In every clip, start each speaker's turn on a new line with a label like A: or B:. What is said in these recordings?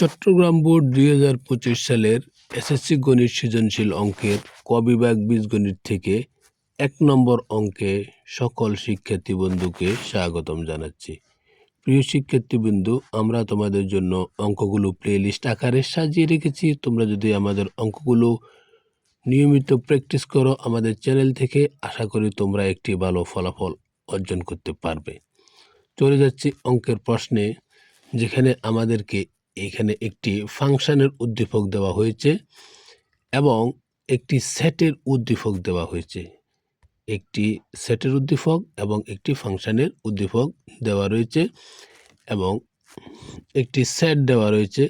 A: Chittagong board দুই হাজার পঁচিশ সালের এসএসসি গণিত সৃজনশীল অঙ্কের ক বিভাগ বীজগণিত থেকে এক নম্বর অঙ্কে সকল শিক্ষার্থী বন্ধুকে স্বাগতম জানাচ্ছি। প্রিয় শিক্ষার্থী বন্ধু, আমরা তোমাদের জন্য অঙ্কগুলো প্লে লিস্ট আকারে সাজিয়ে রেখেছি। তোমরা যদি আমাদের অঙ্কগুলো নিয়মিত প্র্যাকটিস করো আমাদের চ্যানেল থেকে, আশা করি তোমরা একটি ভালো ফলাফল অর্জন করতে পারবে। চলে যাচ্ছি অঙ্কের প্রশ্নে, যেখানে আমাদেরকে এখানে একটি ফাংশনের উদ্দীপক দেওয়া হয়েছে এবং একটি সেটের উদ্দীপক দেওয়া হয়েছে। একটি সেটের উদ্দীপক এবং একটি ফাংশনের উদ্দীপক দেওয়া রয়েছে এবং একটি সেট দেওয়া রয়েছে।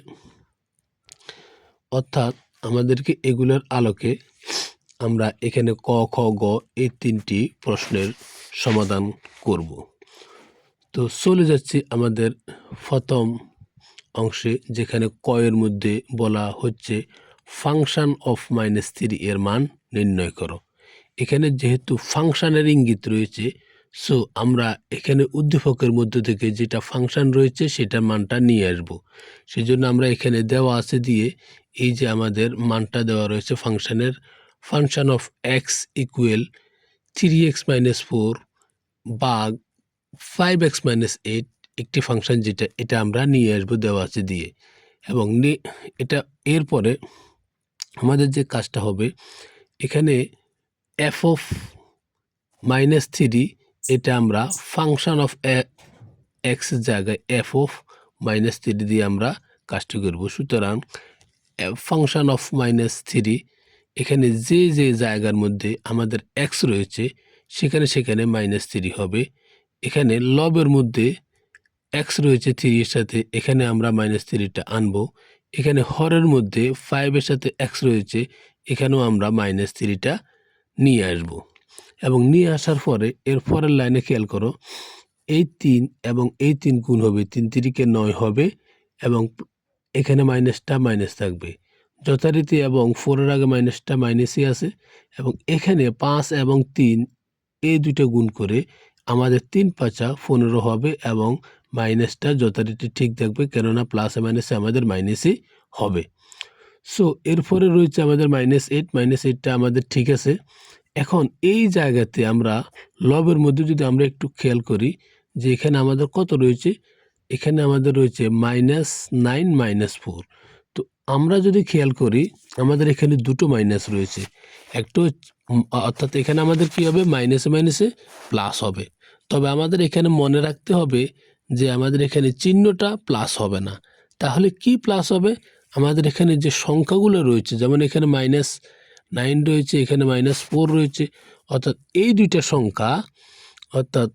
A: অর্থাৎ আমাদেরকে এগুলোর আলোকে আমরা এখানে ক, খ, গ এই তিনটি প্রশ্নের সমাধান করব। তো চলে যাচ্ছি আমাদের প্রথম অংশে যেখানে কয়ের মধ্যে বলা হচ্ছে ফাংশন অফ মাইনাস থ্রি এর মান নির্ণয় করো। এখানে যেহেতু ফাংশনের ইঙ্গিত রয়েছে, সো আমরা এখানে উদ্দীপকের মধ্য থেকে যেটা ফাংশন রয়েছে সেটার মানটা নিয়ে আসব। সেই জন্য আমরা এখানে দেওয়া আছে দিয়ে এই যে আমাদের মানটা দেওয়া রয়েছে ফাংশনের, function of x equal three x minus four by five x minus eight একটি ফাংশন যেটা, এটা আমরা নিয়ে আসব দেওয়া আছে দিয়ে। এবং এটা এরপরে আমাদের যে কাজটা হবে, এখানে এফ অফ মাইনাস থ্রি এটা আমরা ফাংশন অফ এক্স জায়গায় এফ অফ মাইনাস থ্রি দিয়ে আমরা কাজটি করব। সুতরাং ফাংশন অফ মাইনাস থ্রি এখানে যে যে জায়গার মধ্যে আমাদের এক্স রয়েছে, সেখানে সেখানে মাইনাস থ্রি হবে। এখানে লবের মধ্যে এক্স রয়েছে থ্রি এর সাথে, এখানে আমরা মাইনাস থ্রিটা আনব। এখানে হরের মধ্যে ফাইভের সাথে এক্স রয়েছে, এখানেও আমরা মাইনাস থ্রিটা নিয়ে আসব। এবং নিয়ে আসার পরে এর পরের লাইনে খেয়াল করো, এই তিন এবং এই তিন গুণ হবে, তিন তিরিকে নয় হবে এবং এখানে মাইনাসটা মাইনাস থাকবে। যথারীতি এবং ফোরের আগে মাইনাসটা মাইনাসই আছে এবং এখানে পাঁচ এবং তিন, এই দুটো গুণ করে আমাদের তিন পাঁচা পনেরো হবে এবং মাইনাসটা যথারীতি ঠিক থাকবে, কেননা প্লাসে মাইনাসে আমাদের মাইনাসই হবে। সো এরপরে রয়েছে আমাদের মাইনাস এইট মাইনাস এইটটা আমাদের ঠিক আছে। এখন এই জায়গাতে আমরা লবের মধ্যে যদি আমরা একটু খেয়াল করি, যে এখানে আমাদের কত রয়েছে? এখানে আমাদের রয়েছে মাইনাস নাইন মাইনাস ফোর তো আমরা যদি খেয়াল করি, আমাদের এখানে দুটো মাইনাস রয়েছে। একটু অর্থাৎ এখানে আমাদের কি হবে? মাইনাসে মাইনাসে প্লাস হবে। তবে আমাদের এখানে মনে রাখতে হবে যে আমাদের এখানে চিহ্নটা প্লাস হবে না। তাহলে কি প্লাস হবে? আমাদের এখানে যে সংখ্যাগুলো রয়েছে, যেমন এখানে মাইনাস নাইন রয়েছে, এখানে মাইনাস ফোর রয়েছে, অর্থাৎ এই দুইটা সংখ্যা, অর্থাৎ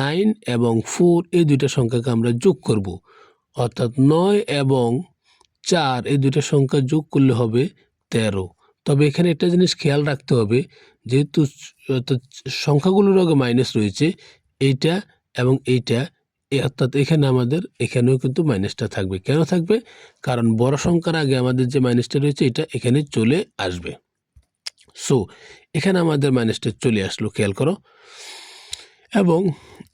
A: নাইন এবং ফোর এই দুইটা সংখ্যাকে আমরা যোগ করব। অর্থাৎ নয় এবং চার, এই দুইটা সংখ্যা যোগ করলে হবে তেরো। তবে এখানে একটা জিনিস খেয়াল রাখতে হবে, যেহেতু সংখ্যাগুলোর আগে মাইনাস রয়েছে, এইটা এবং এইটা অর্থাৎ এখানে আমাদের, এখানেও কিন্তু মাইনাসটা থাকবে। কেন থাকবে? কারণ বড় সংখ্যার আগে আমাদের যে মাইনাসটা রয়েছে, এটা এখানে চলে আসবে। সো এখানে আমাদের মাইনাসটা চলে আসলো, খেয়াল করো। এবং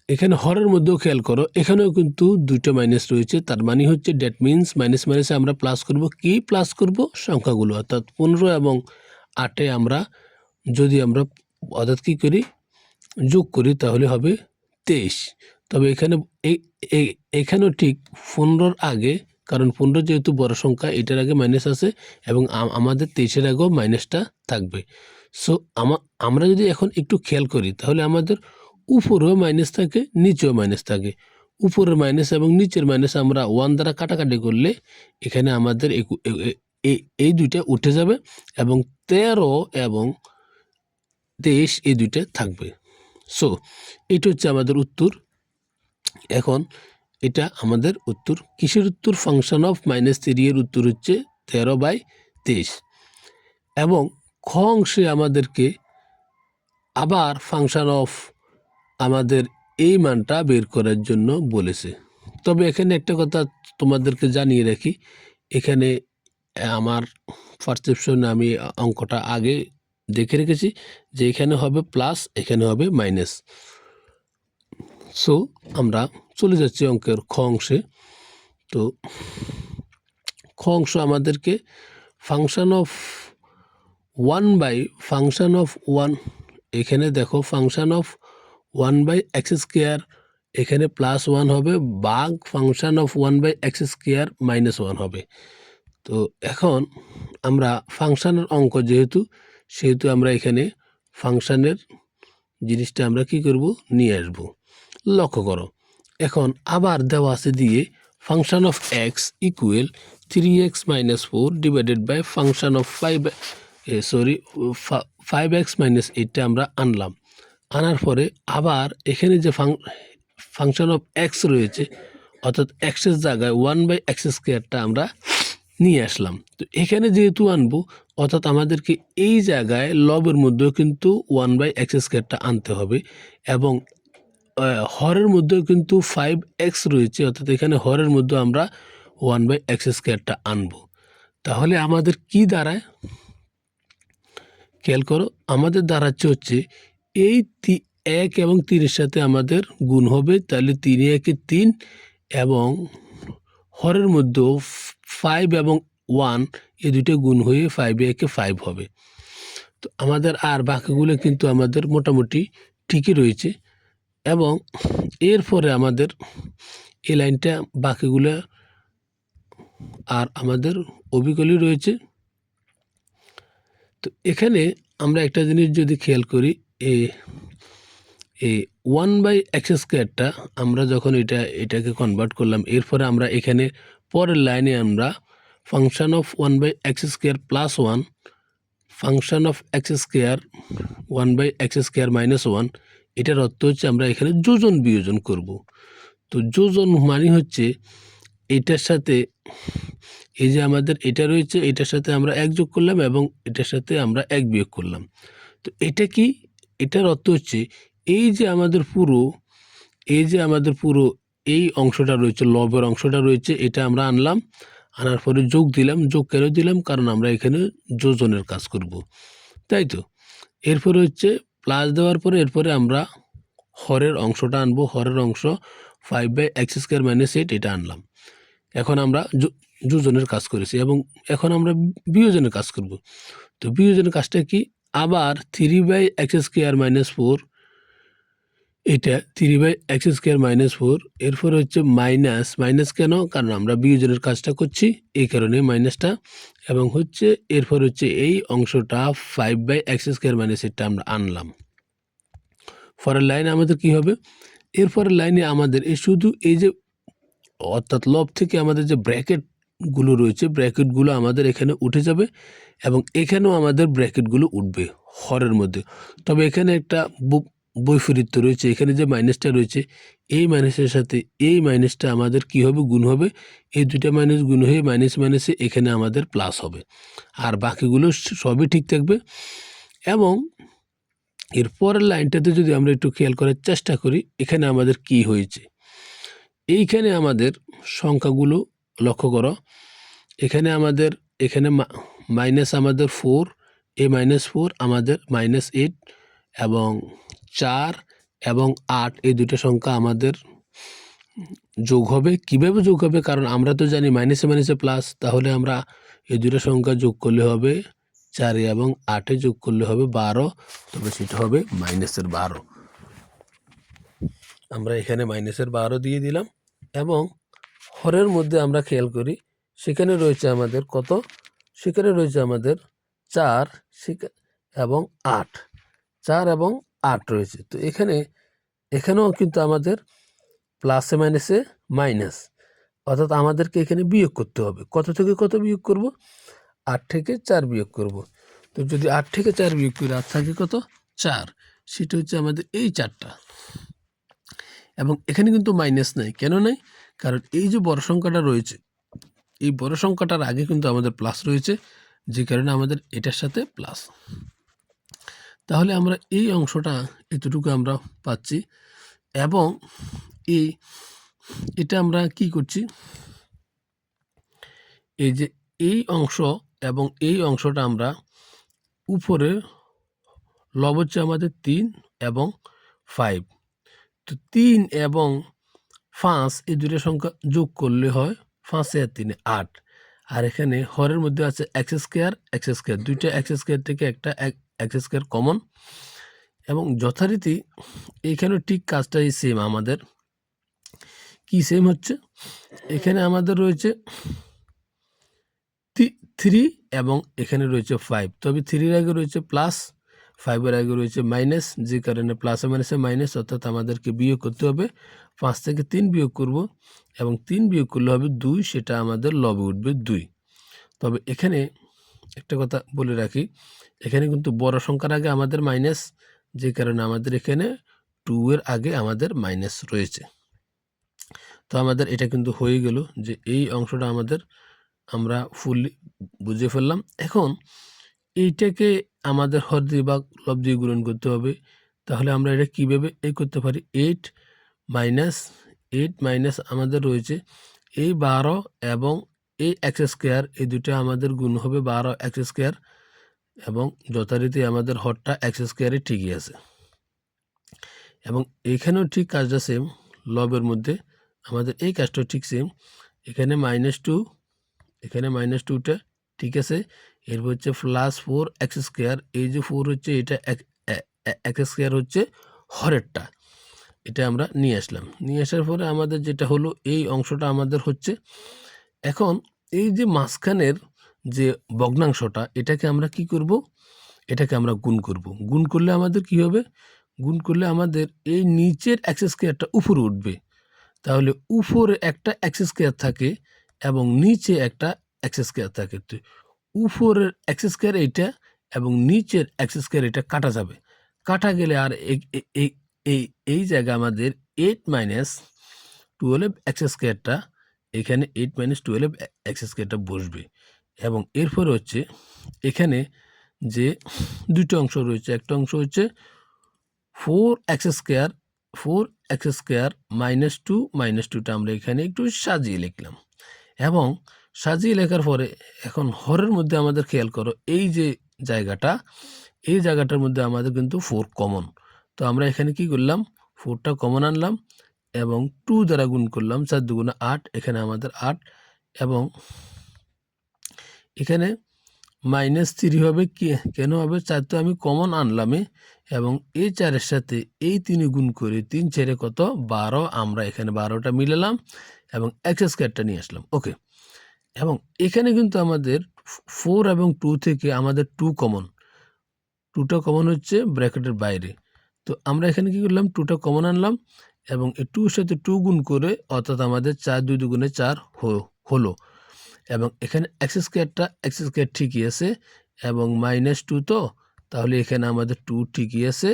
A: এখানে হরের মধ্যেও খেয়াল করো, এখানেও কিন্তু দুটো মাইনাস রয়েছে। তার মানে হচ্ছে ড্যাট মিন্স মাইনাস মাইনাসে আমরা প্লাস করব। কি প্লাস করব? সংখ্যাগুলো। অর্থাৎ পনেরো এবং আটে আমরা যদি আমরা অর্থাৎ কী করি? যোগ করি, তাহলে হবে তেইশ। তবে এখানে এখানেও ঠিক পনেরোর আগে, কারণ পনেরো যেহেতু বড় সংখ্যা, এটার আগে মাইনাস আছে এবং আমাদের তেইশের আগেও মাইনাসটা থাকবে। সো আমরা যদি এখন একটু খেয়াল করি, তাহলে আমাদের উপরেও মাইনাস থাকে, নিচেও মাইনাস থাকে। উপরের মাইনাস এবং নিচের মাইনাস আমরা ওয়ান দ্বারা কাটাকাটি করলে এখানে আমাদের এই দুইটা উঠে যাবে এবং তেরো এবং তেইশ এই দুইটা থাকবে। সো এটা হচ্ছে আমাদের উত্তর। এখন এটা আমাদের উত্তর। কিসের উত্তর? ফাংশন অফ মাইনাস থ্রি এর উত্তর হচ্ছে তেরো বাই তেইশ। এবং খ অংশে আমাদেরকে আবার ফাংশন অফ আমাদের এই মানটা বের করার জন্য বলেছে। তবে এখানে একটা কথা তোমাদেরকে জানিয়ে রাখি, এখানে আমার পারসেপশনে আমি অঙ্কটা আগে দেখে রেখেছি যে এখানে হবে প্লাস এখানে হবে মাইনাস সো আমরা চলে যাচ্ছি অঙ্কের খ অংশে। তো, খ অংশ আমাদেরকে function of one by function of one এখানে দেখো function of one by x square এখানে প্লাস ওয়ান হবে, by function of one by x square minus one হবে। তো, এখন আমরা ফাংশানের অঙ্ক যেহেতু, সেহেতু আমরা এখানে ফাংশানের জিনিসটা আমরা কি করব, নিয়ে আসব। লক্ষ্য করো। এখন আবার দেওয়া আছে দিয়ে function of x equal three x minus four divided by function of five sorry five x minus এইটটা আমরা আনলাম। আনার পরে আবার এখানে যে ফাংশন অফ এক্স রয়েছে, অর্থাৎ এক্সের জায়গায় ওয়ান বাই এক্স স্কোয়ারটা আমরা নিয়ে আসলাম। তো এখানে যেহেতু আনব, অর্থাৎ আমাদেরকে এই জায়গায় লবের মধ্যেও কিন্তু ওয়ান বাই এক্স স্কোয়ারটা আনতে হবে এবং হরের মধ্যেও কিন্তু ফাইভ এক্স রয়েছে, অর্থাৎ এখানে হরের মধ্যে আমরা ওয়ান বাই এক্স স্কোয়ারটা আনব। তাহলে আমাদের কি দাঁড়ায়? খেয়াল করো, আমাদের দাঁড়াচ্ছে হচ্ছে এই এক এবং তিনের সাথে আমাদের গুণ হবে, তাহলে তিন, একে, তিন এবং হরের মধ্যেও ফাইভ এবং ওয়ান এই দুটো গুণ হয়ে ফাইভ একে ফাইভ হবে। তো আমাদের আর বাকিগুলো কিন্তু আমাদের মোটামুটি ঠিকই রয়েছে। এবং এরপরে আমাদের এই লাইনটা বাকিগুলো আর আমাদের অবিকলই রয়েছে। তো এখানে আমরা একটা জিনিস যদি খেয়াল করি, এ এই ওয়ান বাই এক্স স্কোয়ারটা আমরা যখন এটা, এটাকে কনভার্ট করলাম, এরপরে আমরা এখানে পরের লাইনে আমরা function of one by x square plus one function of x square one by x square minus one এটার অর্থ হচ্ছে আমরা এখানে যোজন বিয়োজন করব। তো যোজন মানে হচ্ছে এটার সাথে, এই যে আমাদের এটা রয়েছে, এটার সাথে আমরা এক যোগ করলাম এবং এটার সাথে আমরা এক বিয়োগ করলাম। তো এটা কি? এটার অর্থ হচ্ছে এই যে আমাদের পুরো, এই যে আমাদের পুরো এই অংশটা রয়েছে, লবের অংশটা রয়েছে, এটা আমরা আনলাম, আনার পরে যোগ দিলাম। যোগ কেন দিলাম? কারণ আমরা এখানে যোজনের কাজ করব। তাই তো? এরপরে হচ্ছে প্লাস দেওয়ার পরে এরপরে আমরা হরের অংশটা আনব। হরের অংশ five by x square minus eight এটা আনলাম। এখন আমরা দুজনের কাজ করেছি এবং এখন আমরা বিয়োজনের কাজ করব। তো বিয়োজনের কাজটা কি? আবার three by x square minus four এটা three by x square minus four এরপর হচ্ছে মাইনাস মাইনাস কেন? কারণ আমরা বিয়োজনের কাজটা করছি, এই কারণে মাইনাসটা এবং হচ্ছে এরপর হচ্ছে এই অংশটা five by x square minus এটা আমরা আনলাম। পরের লাইনে আমাদের কি হবে? এরপরের লাইনে আমাদের এই শুধু এই যে, অর্থাৎ লব থেকে আমাদের যে ব্র্যাকেটগুলো রয়েছে ব্র্যাকেটগুলো আমাদের এখানে উঠে যাবে এবং এখানেও আমাদের ব্র্যাকেটগুলো উঠবে, হরের মধ্যে। তবে এখানে একটা বু- বৈপরীত্য রয়েছে। এখানে যে মাইনাসটা রয়েছে, এই মাইনাসের সাথে এই মাইনাসটা আমাদের কি হবে? গুণ হবে। এই দুইটা মাইনাস গুণ হয়ে মাইনাস মাইনাসে এখানে আমাদের প্লাস হবে। আর বাকিগুলো সবই ঠিক থাকবে। এবং এর পরের লাইনটাতে যদি আমরা একটু খেয়াল করার চেষ্টা করি, এখানে আমাদের কি হয়েছে? এইখানে আমাদের সংখ্যাগুলো লক্ষ্য করো। এখানে আমাদের, এখানে মাইনাস আমাদের ফোর এ মাইনাস ফোর আমাদের মাইনাস এইট এবং চার এবং আট, এই দুটো সংখ্যা আমাদের যোগ হবে। কীভাবে যোগ হবে? কারণ আমরা তো জানি মাইনাসে মাইনাসে প্লাস তাহলে আমরা এই দুটো সংখ্যা যোগ করলে হবে চারে এবং আটে যোগ করলে হবে বারো তবে সেটা হবে মাইনাসের বারো। আমরা এখানে মাইনাসের বারো দিয়ে দিলাম এবং হরের মধ্যে আমরা খেয়াল করি, সেখানে রয়েছে আমাদের কত? সেখানে রয়েছে আমাদের চার এবং আট। চার এবং আট রয়েছে। তো এখানে, এখানেও কিন্তু আমাদের প্লাসে মাইনাসে মাইনাস অর্থাৎ আমাদেরকে এখানে বিয়োগ করতে হবে। কত থেকে কত বিয়োগ করব? আট থেকে চার বিয়োগ করব। তো যদি আট থেকে চার বিয়োগ করি, আট থাকে কত? চার। সেটা হচ্ছে আমাদের এই চারটা। এবং এখানে কিন্তু মাইনাস নাই। কেন নাই? কারণ এই যে বড় সংখ্যাটা রয়েছে, এই বড় সংখ্যাটার আগে কিন্তু আমাদের প্লাস রয়েছে, যে কারণে আমাদের এটার সাথে প্লাস তাহলে আমরা এই অংশটা এতটুকু আমরা পাচ্ছি এবং এই, এটা আমরা কি করছি? এই যে এই অংশ এবং এই অংশটা আমরা উপরে লব হচ্ছে আমাদের তিন এবং ফাইভ তো তিন এবং পাঁচ এই দুটো সংখ্যা যোগ করলে হয় পাঁচে আর তিনে আট। আর এখানে হরের মধ্যে আছে এক্স স্কোয়ার এক্স স্কোয়ার দুইটা এক্স স্কোয়ার থেকে একটা এক্স স্কোয়ার কমন এবং যথারীতি এইখানেও ঠিক কাজটাই সেম আমাদের। কি সেম হচ্ছে? এখানে আমাদের রয়েছে থ্রি এবং এখানে রয়েছে ফাইভ তবে থ্রির আগে রয়েছে প্লাস ফাইভের আগে রয়েছে মাইনাস যে কারণে প্লাসে মাইনাসে মাইনাস অর্থাৎ আমাদেরকে বিয়োগ করতে হবে। পাঁচ থেকে তিন বিয়োগ করব এবং তিন বিয়োগ করলে হবে দুই, সেটা আমাদের লবে উঠবে দুই। তবে এখানে একটা কথা বলে রাখি এখানে কিন্তু বড় সংখ্যার আগে আমাদের মাইনাস যে কারণে আমাদের এখানে টু এর আগে আমাদের মাইনাস রয়েছে। তো আমাদের এটা কিন্তু হয়ে গেল যে এই অংশটা আমাদের আমরা ফুললি বুঝে ফেললাম। এখন এইটাকে আমাদের হর দিয়ে বা লব দিয়ে গুণন করতে হবে। তাহলে আমরা এটা কীভাবে এই করতে পারি? এইট মাইনাস এইট মাইনাস আমাদের রয়েছে। এই বারো এবং এই এক্স স্কোয়ার এই দুটো আমাদের গুণ হবে বারো এক্স স্কোয়ার এবং যথারীতি আমাদের হরটা অ্যাক্সেস কেয়ারে ঠিকই আছে। এবং এইখানেও ঠিক কাজটা সেম লবের মধ্যে আমাদের এই কাজটাও ঠিক সেম এখানে মাইনাস টু এখানে মাইনাস টুটা ঠিক আছে। এরপর হচ্ছে প্লাস ফোর এক্স স্কোয়ার এই যে ফোর হচ্ছে এটা এক্স স্কোয়ার হচ্ছে হরেরটা। এটা আমরা নিয়ে আসলাম। নিয়ে আসার পরে আমাদের যেটা হলো, এই অংশটা আমাদের হচ্ছে। এখন এই যে মাঝখানের যে ভগ্নাংশটা, এটাকে আমরা কি করব? এটাকে আমরা গুণ করব। গুণ করলে আমাদের কি হবে? গুণ করলে আমাদের এই নিচের অ্যাক্সেস কেয়ারটা উপরে উঠবে। তাহলে উপরে একটা অ্যাক্সেস কেয়ার থাকে এবং নিচে একটা অ্যাক্সেস কেয়ার থাকে। তো উপরের অ্যাক্সেস কেয়ার এইটা এবং নিচের অ্যাক্সেস কেয়ার এটা কাটা যাবে। কাটা গেলে আর এই এই জায়গা আমাদের এইট মাইনাস টুয়েলভ অ্যাক্সেস কেয়ারটা এখানে এইট মাইনাস টুয়েলভ অ্যাক্সেস কেয়ারটা বসবে। এবং এরপর হচ্ছে এখানে যে দুটো অংশ রয়েছে, একটা অংশ হচ্ছে four x square four x square minus two minus টুটা আমরা এখানে একটু সাজিয়ে লিখলাম। এবং সাজিয়ে লেখার পরে এখন হরের মধ্যে আমাদের খেয়াল করো, এই যে জায়গাটা, এই জায়গাটার মধ্যে আমাদের কিন্তু ফোর কমন তো আমরা এখানে কি করলাম ফোরটা কমন আনলাম এবং টু দ্বারা গুণ করলাম, চার দুগুণে আট, এখানে আমাদের আট এবং এখানে মাইনাস থ্রি হবে কি, কেন হবে? চার তো আমি কমন আনলামই এবং এই চারের সাথে এই তিন গুণ করে তিন ছেড়ে কত? বারো, আমরা এখানে বারোটা মিলালাম এবং এক্স স্কোয়ারটা নিয়ে আসলাম ওকে এবং এখানে কিন্তু আমাদের ফোর এবং টু থেকে আমাদের টু কমন টুটা কমন হচ্ছে ব্র্যাকেটের বাইরে। তো আমরা এখানে কি করলাম? টুটা কমন আনলাম এবং এই টুর সাথে টু গুণ করে, অর্থাৎ আমাদের চার দুই দুগুণে চার হলো। এবং এখানে এক্স স্কোয়ারটা এক্স স্কোয়ার ঠিকই আছে এবং মাইনাস টু তো, তাহলে এখানে আমাদের টু ঠিকই আছে।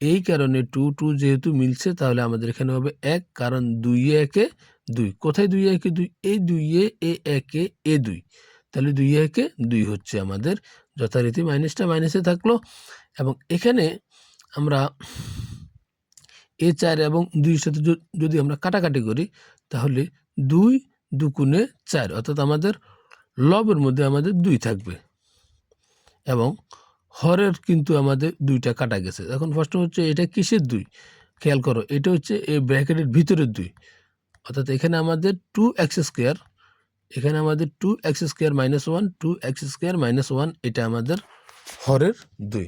A: এই কারণে টু টু যেহেতু মিলছে, তাহলে আমাদের এখানে হবে এক, কারণ দুই একে দুই। কোথায় দুই একে দুই? এই দুইয়ে এ একে, এ দুই। তাহলে দুই একে দুই হচ্ছে আমাদের। যথারীতি মাইনাসটা মাইনাসে থাকল। এবং এখানে আমরা এ চার এবং দুইয়ের সাথে যদি আমরা কাটাকাটি করি, তাহলে দুই দুকুণে চার, অর্থাৎ আমাদের লবের মধ্যে আমাদের দুই থাকবে। এবং হরের কিন্তু আমাদের দুইটা কাটা গেছে। এখন প্রশ্ন হচ্ছে, এটা কিসের দুই? খেয়াল করো, এটা হচ্ছে এই ব্র্যাকেটের ভিতরের দুই। অর্থাৎ এখানে আমাদের টু এক্স স্কোয়ার এখানে আমাদের two x square minus one two x square minus one এটা আমাদের হরের দুই।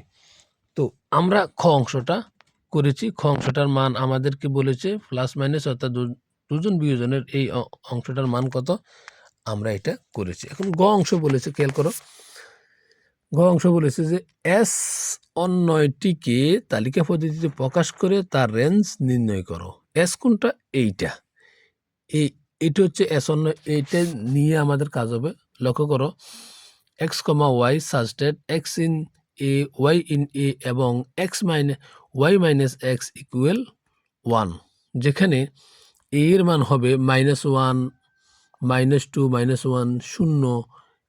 A: তো আমরা খ অংশটা করেছি। খ অংশটার মান আমাদেরকে বলেছে প্লাস মাইনাস অর্থাৎ দুজন বিয়োজনের এই অংশটার মান কত? আমরা এটা করেছি। এখন গ অংশ বলেছে, খেয়াল করো। গ অংশ বলেছে যে এস অন্যয়টিকে তালিকা পদ্ধতিতে প্রকাশ করে তার রেঞ্জ নির্ণয় করো। এস কোনটা? এইটা। এই, এটা হচ্ছে এস অন্য এইটা নিয়ে আমাদের কাজ হবে। লক্ষ্য করো x comma y such that x in A y in A এবং x minus y minus x equal one যেখানে এর মান হবে minus one minus two minus one শূন্য,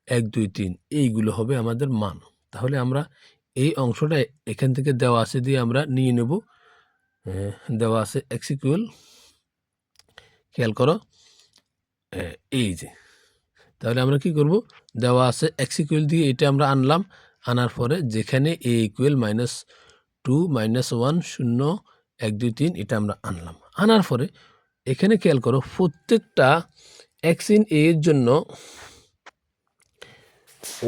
A: এক, দুই, তিন। এইগুলো হবে আমাদের মান। তাহলে আমরা এই অংশটা এখান থেকে দেওয়া আছে দিয়ে আমরা নিয়ে নেব। দেওয়া আছে এক্স ইকুয়াল খেয়াল করো। এই যে। তাহলে আমরা কি করব? দেওয়া আছে এক্স ইকুয়াল দিয়ে এটা আমরা আনলাম। আনার পরে যেখানে A equal minus two minus one শূন্য, এক, দুই, তিন, এটা আমরা আনলাম। আনার পরে এখানে খেয়াল করো, প্রত্যেকটা এক্স ইন এ এর জন্য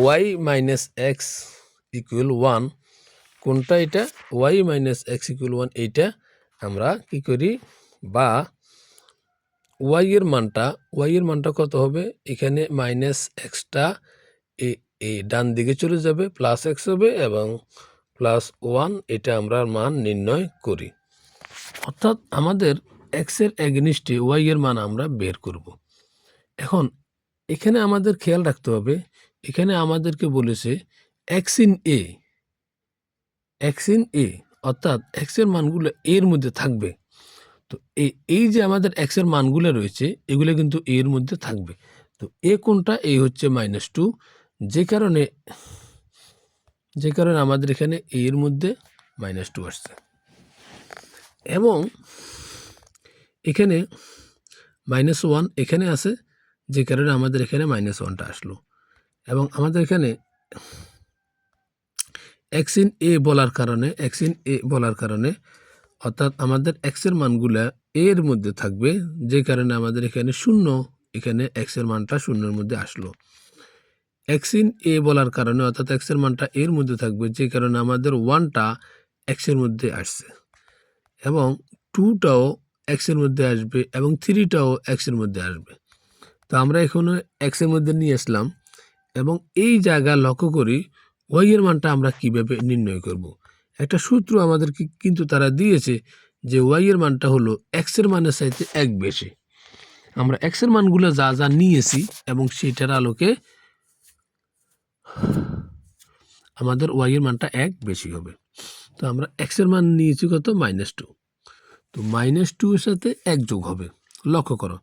A: y minus x equal one কোনটা এটা? Y minus x equal one এইটা আমরা কি করি? বা ওয়াই এর মানটা ওয়াই এর মানটা কত হবে? এখানে মাইনাস এক্সটা এ ডান দিকে চলে যাবে প্লাস এক্স হবে এবং প্লাস ওয়ান এটা আমরা মান নির্ণয় করি। অর্থাৎ আমাদের এক্সের এগনিস্টে ওয়াই এর মান আমরা বের করব। এখন এখানে আমাদের খেয়াল রাখতে হবে, এখানে আমাদেরকে বলেছে x in A x in A অর্থাৎ এক্সের মানগুলো এর মধ্যে থাকবে। তো এই এই যে আমাদের এক্সের মানগুলো রয়েছে, এগুলো কিন্তু এর মধ্যে থাকবে। তো এ কোনটা? এই হচ্ছে মাইনাস টু যে কারণে যে কারণে আমাদের এখানে এর মধ্যে মাইনাস টু আসছে। এবং এখানে মাইনাস ওয়ান এখানে আছে, যে কারণে আমাদের এখানে মাইনাস ওয়ানটা আসলো। এবং আমাদের এখানে ইন এ বলার কারণে ইন এ বলার কারণে, অর্থাৎ আমাদের এক্সের মানগুলা এর মধ্যে থাকবে, যে কারণে আমাদের এখানে শূন্য, এখানে এক্সের মানটা শূন্যের মধ্যে আসলো। এক্স ইন এ বলার কারণে, অর্থাৎ এক্সের মানটা এর মধ্যে থাকবে, যে কারণে আমাদের ওয়ানটা এক্সের মধ্যে আসছে। এবং টুটাও এক্সের মধ্যে আসবে এবং থ্রিটাও এক্সের মধ্যে আসবে। তো আমরা এখানে এক্সের মধ্যে নিয়ে আসলাম এবং এই জায়গা লক্ষ্য করি ওয়াই এর মানটা আমরা কীভাবে নির্ণয় করব। একটা সূত্র আমাদেরকে কিন্তু তারা দিয়েছে যে ওয়াই এর মানটা হলো এক্সের মানের চাইতে এক বেশি। আমরা এক্সের মানগুলো যা যা নিয়েছি এবং সেটার আলোকে আমাদের ওয়াই এর মানটা এক বেশি হবে। তো আমরা এক্সের মান নিয়েছি কত? মাইনাস টু তো মাইনাস টু এর সাথে এক যোগ হবে। লক্ষ্য করো।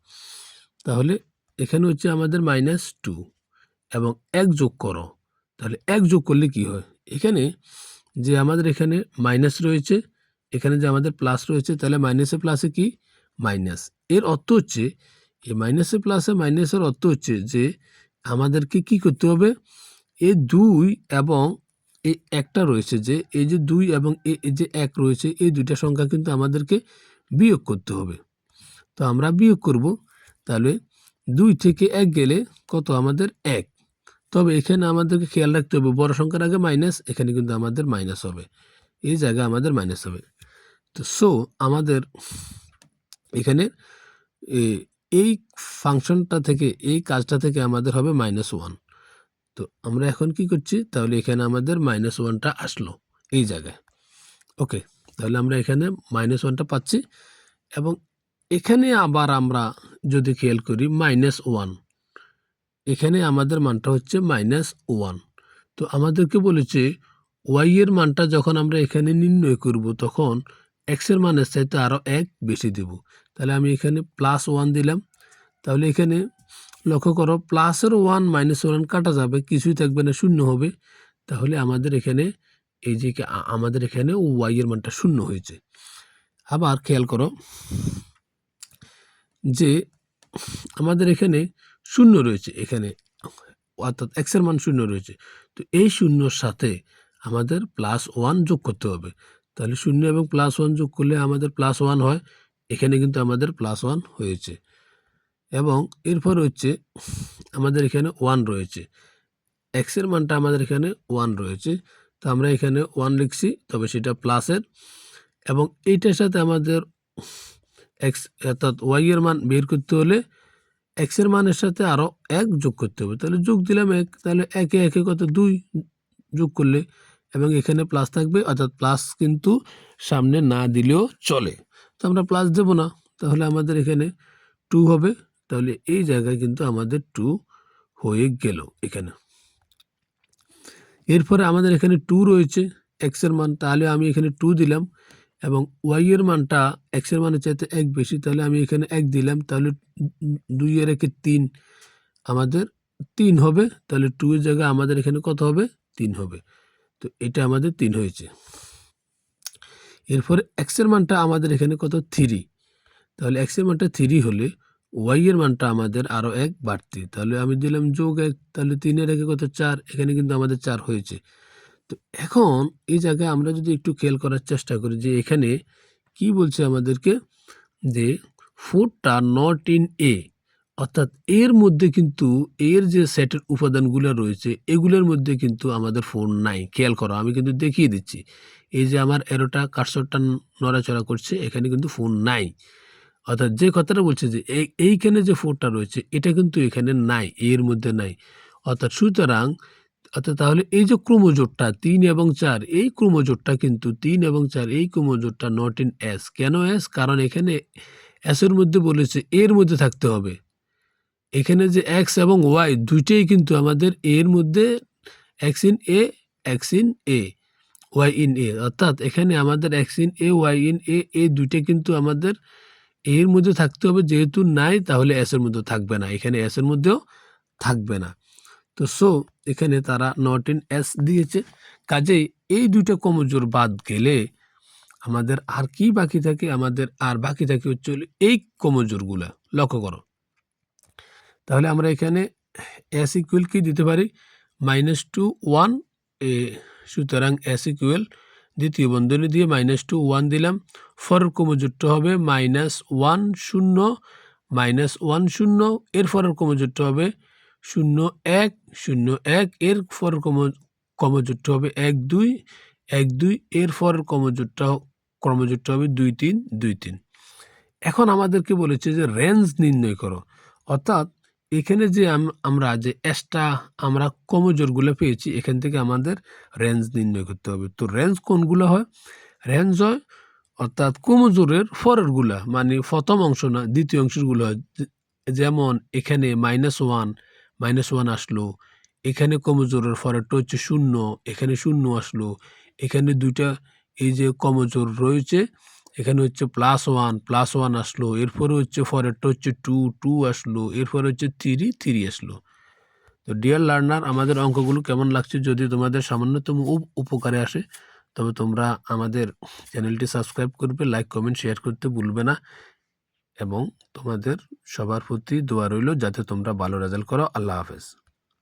A: তাহলে এখানে হচ্ছে আমাদের মাইনাস টু এবং এক যোগ করো। তাহলে এক যোগ করলে কি হয়? এখানে যে আমাদের এখানে মাইনাস রয়েছে, এখানে যে আমাদের প্লাস রয়েছে, তাহলে মাইনাসে প্লাসে কি? মাইনাস এর অর্থ হচ্ছে, এই মাইনাসে প্লাসে মাইনাসের অর্থ হচ্ছে যে আমাদেরকে কি করতে হবে? এই দুই এবং এই একটা রয়েছে যে এই যে দুই এবং এ- এই যে এক রয়েছে, এই দুইটা সংখ্যা কিন্তু আমাদেরকে বিয়োগ করতে হবে। তো আমরা বিয়োগ করব, তাহলে দুই থেকে এক গেলে কত? আমাদের এক। তবে এখানে আমাদেরকে খেয়াল রাখতে হবে, বড় সংখ্যার আগে মাইনাস, এখানে কিন্তু আমাদের মাইনাস হবে। এই জায়গায় আমাদের মাইনাস হবে। তো সো আমাদের এখানে এই ফাংশনটা থেকে, এই কাজটা থেকে আমাদের হবে মাইনাস ওয়ান। তো আমরা এখন কি করছি? তাহলে এখানে আমাদের মাইনাস ওয়ানটা আসলো এই জায়গায়। ওকে তাহলে আমরা এখানে মাইনাস ওয়ানটা পাচ্ছি এবং এখানে আবার আমরা যদি খেয়াল করি মাইনাস ওয়ান এখানে আমাদের মানটা হচ্ছে মাইনাস ওয়ান তো আমাদেরকে বলেছে ওয়াই এর মানটা যখন আমরা এখানে নির্ণয় করব তখন এক্সের মানের চাইতে আরও এক বেশি দেব। তাহলে আমি এখানে প্লাস ওয়ান দিলাম। তাহলে এখানে লক্ষ্য করো প্লাসের ওয়ান মাইনাস ওয়ান কাটা যাবে, কিছুই থাকবে না, শূন্য হবে। তাহলে আমাদের এখানে, এই যে আমাদের এখানে ওয়াই এর মানটা শূন্য হয়েছে। আবার খেয়াল করো যে আমাদের এখানে শূন্য রয়েছে, এখানে অর্থাৎ এক্সের মান শূন্য রয়েছে। তো এই শূন্যর সাথে আমাদের প্লাস ওয়ান যোগ করতে হবে। তাহলে শূন্য এবং প্লাস ওয়ান যোগ করলে আমাদের প্লাস ওয়ান হয়, এখানে কিন্তু আমাদের প্লাস ওয়ান হয়েছে। এবং এরপর হচ্ছে আমাদের এখানে ওয়ান রয়েছে। এক্সের মানটা আমাদের এখানে ওয়ান রয়েছে। তো আমরা এখানে ওয়ান লিখছি, তবে সেটা প্লাসের এবং এইটার সাথে আমাদের এক্স অর্থাৎ ওয়াইয়ের মান বের করতে হলে এক্সের মানের সাথে আরও এক যোগ করতে হবে। তাহলে যোগ দিলাম এক, তাহলে একে একে কত? দুই যোগ করলে এবং এখানে প্লাস থাকবে, অর্থাৎ প্লাস কিন্তু সামনে না দিলেও চলে। তো আমরা প্লাস দেব না। তাহলে আমাদের এখানে টু হবে। তাহলে এই জায়গায় কিন্তু আমাদের টু হয়ে গেল এখানে। এরপরে আমাদের এখানে টু রয়েছে এক্সের মান, তাহলে আমি এখানে টু দিলাম এবং ওয়াই এর মানটা এক্সের মানের চাইতে এক বেশি, তাহলে আমি এখানে এক দিলাম, তাহলে দুই এর একে তিন আমাদের তিন হবে, তাহলে টু এর জায়গায় আমাদের এখানে কত হবে? তিন হবে। তো এটা আমাদের তিন হয়েছে। এরপরে এক্সের মানটা আমাদের এখানে কত? থ্রি তাহলে এক্সের মানটা থ্রি হলে ওয়াই এর মানটা আমাদের আরও এক বাড়তি। তাহলে আমি দিলাম যোগ এক, তাহলে তিনের একে কত? চার। এখানে কিন্তু আমাদের চার হয়েছে। তো এখন এই জায়গায় আমরা যদি একটু খেয়াল করার চেষ্টা করি যে এখানে কি বলছে আমাদেরকে? যে ফুডটা নট ইন এ, অর্থাৎ এর মধ্যে কিন্তু এর যে সেটের উপাদানগুলো রয়েছে, এগুলোর মধ্যে কিন্তু আমাদের ফোন নাই। খেয়াল করো, আমি কিন্তু দেখিয়ে দিচ্ছি। এই যে আমার এরোটা কাটশটটা নড়াচড়া করছে, এখানে কিন্তু ফোন নাই। অর্থাৎ যে কথাটা বলছে যে এই, এইখানে যে ফোরটা রয়েছে, এটা কিন্তু এখানে নাই, এর মধ্যে নাই। অর্থাৎ সুতরাং, অর্থাৎ তাহলে এই যে ক্রোমোজোটটা তিন এবং চার, এই ক্রোমোজোটটা কিন্তু তিন এবং চার, এই ক্রোমোজোটটা নট ইন এস কেন এস কারণ এখানে এসের মধ্যে বলেছে এর মধ্যে থাকতে হবে। এখানে যে এক্স এবং ওয়াই দুইটাই কিন্তু আমাদের এর মধ্যে x in A x in A y in A অর্থাৎ এখানে আমাদের x in A y in A এই দুইটা কিন্তু আমাদের এর মধ্যে থাকতে হবে, যেহেতু নাই, তাহলে এস এর মধ্যে থাকবে না। এখানে এস এর মধ্যেও থাকবে না। তো সো এখানে তারা নট ইন এস দিয়েছে। কাজেই এই দুইটা কমজোর বাদ গেলে আমাদের আর কি বাকি থাকে? আমাদের আর বাকি থাকে হচ্ছে এই কমজোরগুলা লক্ষ্য করো। তাহলে আমরা এখানে এস ইকুয়াল কি দিতে পারি? মাইনাস টু ওয়ান সুতরাং এস ইকুয়াল দ্বিতীয় বন্ধনী দিয়ে মাইনাস টু ওয়ান দিলাম। ফরের কমজোরটা হবে মাইনাস ওয়ান শূন্য মাইনাস ওয়ান শূন্য, এর ফরের কমজোরটা হবে শূন্য এক শূন্য এক, এর ফরের কম কমজোরটা হবে এক দুই এক দুই, এর ফরের কমজোরটা ক্রমজোরটা হবে দুই তিন দুই তিন। এখন আমাদেরকে বলেছে যে রেঞ্জ নির্ণয় করো। অর্থাৎ এখানে যে আম- আমরা যে এক্সট্রা আমরা কমজোরগুলো পেয়েছি, এখান থেকে আমাদের রেঞ্জ নির্ণয় করতে হবে। তো রেঞ্জ কোনগুলো হয়? রেঞ্জ হয় অর্থাৎ কমজোরের ফরেরগুলা মানে প্রথম অংশ না, দ্বিতীয় অংশগুলো হয়। যেমন এখানে মাইনাস ওয়ান মাইনাস ওয়ান আসলো, এখানে কমজোরের ফরেরটা হচ্ছে শূন্য, এখানে শূন্য আসলো, এখানে দুইটা এই যে কমজোর রয়েছে এখানে হচ্ছে প্লাস ওয়ান প্লাস ওয়ান আসলো, এরপরে হচ্ছে ফরেরটা হচ্ছে টু টু আসলো, এরপরে হচ্ছে থ্রি থ্রি আসলো। তো ডিয়ার লার্নার আমাদের অঙ্কগুলো কেমন লাগছে যদি তোমাদের সামান্যতম উপ- উপকারে আসে, তবে তোমরা আমাদের চ্যানেলটি সাবস্ক্রাইব করবে লাইক কমেন্ট শেয়ার করতে ভুলবে না এবং তোমাদের সবার প্রতি দোয়া রইল যাতে তোমরা ভালো রেজাল্ট করো। আল্লাহ হাফেজ।